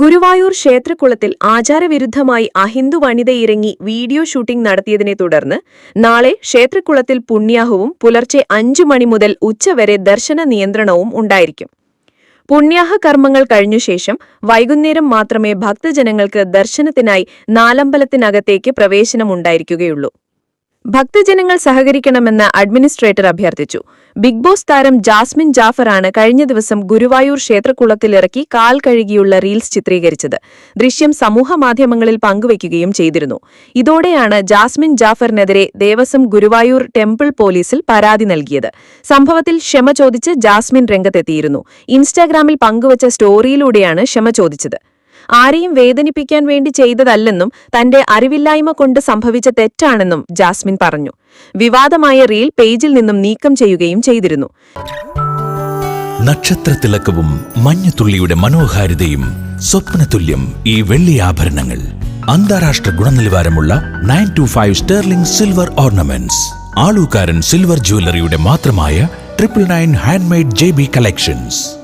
Guruvayur ക്ഷേത്രക്കുളത്തിൽ ആചാരവിരുദ്ധമായി അഹിന്ദു വനിത ഇറങ്ങി വീഡിയോ ഷൂട്ടിംഗ് നടത്തിയതിനെ തുടർന്ന് നാളെ ക്ഷേത്രക്കുളത്തിൽ പുണ്യാഹവും പുലർച്ചെ അഞ്ചു മണി മുതൽ ഉച്ചവരെ ദർശന നിയന്ത്രണവും ഉണ്ടായിരിക്കും. പുണ്യാഹ കർമ്മങ്ങൾ കഴിഞ്ഞ ശേഷം വൈകുന്നേരം മാത്രമേ ഭക്തജനങ്ങൾക്ക് ദർശനത്തിനായി നാലമ്പലത്തിനകത്തേക്ക് പ്രവേശനമുണ്ടായിരിക്കുകയുള്ളൂ. ഭക്തജനങ്ങൾ സഹകരിക്കണമെന്ന് അഡ്മിനിസ്ട്രേറ്റർ അഭ്യർത്ഥിച്ചു. ബിഗ് ബോസ് താരം ജാസ്മിൻ ജാഫറാണ് കഴിഞ്ഞ ദിവസം ഗുരുവായൂർ ക്ഷേത്രക്കുളത്തിലിറക്കി കാൽ കഴുകിയുള്ള റീൽസ് ചിത്രീകരിച്ചത്. ദൃശ്യം സമൂഹമാധ്യമങ്ങളിൽ പങ്കുവയ്ക്കുകയും ചെയ്തിരുന്നു. ഇതോടെയാണ് ജാസ്മിൻ ജാഫറിനെതിരെ ദേവസ്വം ഗുരുവായൂർ ടെമ്പിൾ പോലീസിൽ പരാതി നൽകിയത്. സംഭവത്തിൽ ക്ഷമ ചോദിച്ച് ജാസ്മിൻ രംഗത്തെത്തിയിരുന്നു. ഇൻസ്റ്റാഗ്രാമിൽ പങ്കുവച്ച സ്റ്റോറിയിലൂടെയാണ് ക്ഷമ ചോദിച്ചത്. ആരെയും വേദനിപ്പിക്കാൻ വേണ്ടി ചെയ്തതല്ലെന്നും തന്റെ അറിവില്ലായ്മ കൊണ്ട് സംഭവിച്ച തെറ്റാണെന്നും ജാസ്മിൻ പറഞ്ഞു. വിവാദമായ റീൽ പേജിൽ നിന്നും നീക്കം ചെയ്യുകയും ചെയ്തിരുന്നു. നക്ഷത്രത്തിളക്കവും മഞ്ഞത്തുള്ളിയുടെ മനോഹാരിതയും സ്വപ്നതുല്യം ഈ വെള്ളി ആഭരണങ്ങൾ. അന്താരാഷ്ട്ര ഗുണനിലവാരമുള്ള nine two five sterling silver ornaments. Alukkaran silver ജ്വല്ലറിയുടെ മാത്രമായ triple nine handmade J B collections.